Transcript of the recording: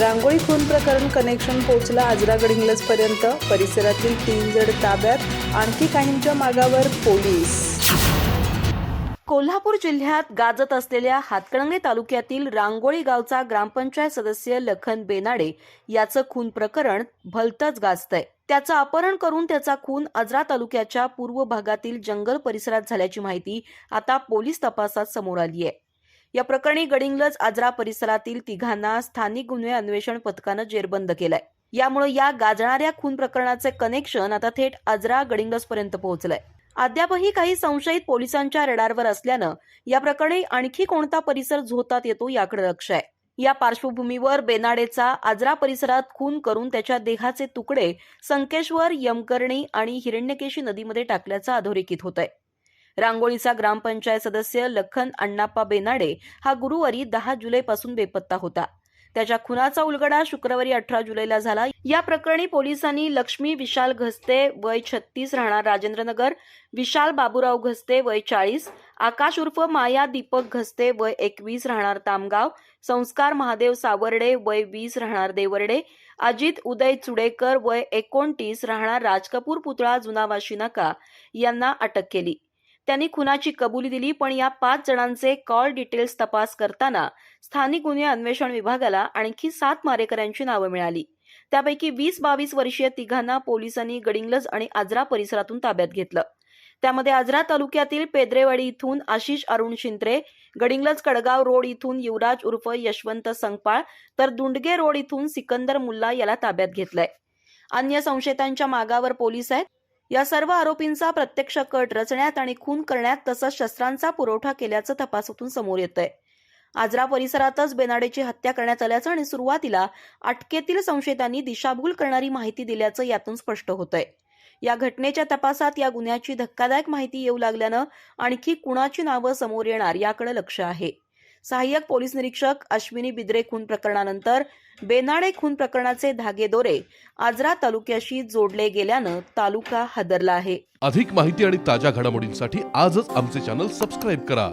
रांगोळी खून प्रकरण कनेक्शन पोहोचलं आजरागड इंग्लजपर्यंत परिसरातील तीन जण ताब्यात आणखी काहींच्या मागावर पोलीस. कोल्हापूर जिल्ह्यात गाजत असलेल्या हातकणंगले तालुक्यातील रांगोळी गावचा ग्रामपंचायत सदस्य लखन बेनाडे याचं खून प्रकरण भलतच गाजतंय. त्याचं अपहरण करून त्याचा खून अजरा तालुक्याच्या पूर्व भागातील जंगल परिसरात झाल्याची माहिती आता पोलीस तपासात समोर आली आहे या प्रकरणी गडिंग्लज आजरा परिसरातील तिघांना स्थानिक गुन्हे अन्वेषण पथकानं जेरबंद केलाय. यामुळे या गाजणाऱ्या खून प्रकरणाचे कनेक्शन आता थेट आजरा गडिंग्लजपर्यंत पोहोचलंय. अद्यापही काही संशयित पोलिसांच्या रडारवर असल्यानं या प्रकरणी आणखी कोणता परिसर झोतात येतो याकडे लक्ष आहे. या पार्श्वभूमीवर बेनाडेचा आजरा परिसरात खून करून त्याच्या देहाचे तुकडे संकेश्वर यमकर्णी आणि हिरण्यकेशी नदीमध्ये टाकल्याचं अधोरेखित होत आहे रांगोळीचा ग्रामपंचायत सदस्य लखन अण्णाप्पा बेनाडे हा गुरुवारी दहा जुलैपासून बेपत्ता होता. त्याच्या खुनाचा उलगडा शुक्रवारी अठरा जुलैला झाला. या प्रकरणी पोलिसांनी लक्ष्मी विशाल घस्ते वय छत्तीस राहणार राजेंद्रनगर विशाल बाबूराव घस्ते वय चाळीस आकाश उर्फ माया दीपक घस्ते वय एकवीस राहणार तामगाव संस्कार महादेव सावर्डे वय वीस राहणार देवर्डे अजित उदय चुडेकर वय एकोणतीस राहणार राजकपूर पुतळा जुना नका यांना अटक केली. त्यांनी खुनाची कबुली दिली पण या पाच जणांचे कॉल डिटेल्स तपास करताना स्थानिक गुन्हे अन्वेषण विभागाला आणखी सात मारेकऱ्यांची नावं मिळाली. त्यापैकी वीस बावीस वर्षीय तिघांना पोलिसांनी गडिंगलज आणि आजरा परिसरातून ताब्यात घेतलं. त्यामध्ये आजरा तालुक्यातील पेद्रेवाडी इथून आशिष अरुण शिंत्रे गडिंग्लज कडगाव रोड इथून युवराज उर्फ यशवंत संगपाळ तर दुंडगे रोड इथून सिकंदर मुल्ला याला ताब्यात घेतलंय. अन्य संशयितांच्या मागावर पोलीस आहेत. या सर्व आरोपींचा प्रत्यक्ष कट रचण्यात आणि खून करण्यात तसंच शस्त्रांचा पुरवठा केल्याचं तपासातून समोर येतंय. आजरा परिसरातच बेनाडेची हत्या करण्यात आल्याचं आणि सुरुवातीला अटकेतील संशयितांनी दिशाभूल करणारी माहिती दिल्याचं यातून स्पष्ट होतंय. या घटनेच्या तपासात या गुन्ह्याची धक्कादायक माहिती येऊ लागल्यानं आणखी कुणाची नावं समोर येणार याकडे लक्ष आहे. सहाय्यक पोलीस निरीक्षक अश्विनी बिद्रे खून प्रकरणानंतर बेनाडे खून प्रकरणाचे धागेदोरे आजरा तालुक्याशी जोडले गेल्यानं तालुका हादरला आहे. अधिक माहिती आणि ताज्या घडामोडींसाठी आजच आमचे चॅनल सबस्क्राईब करा.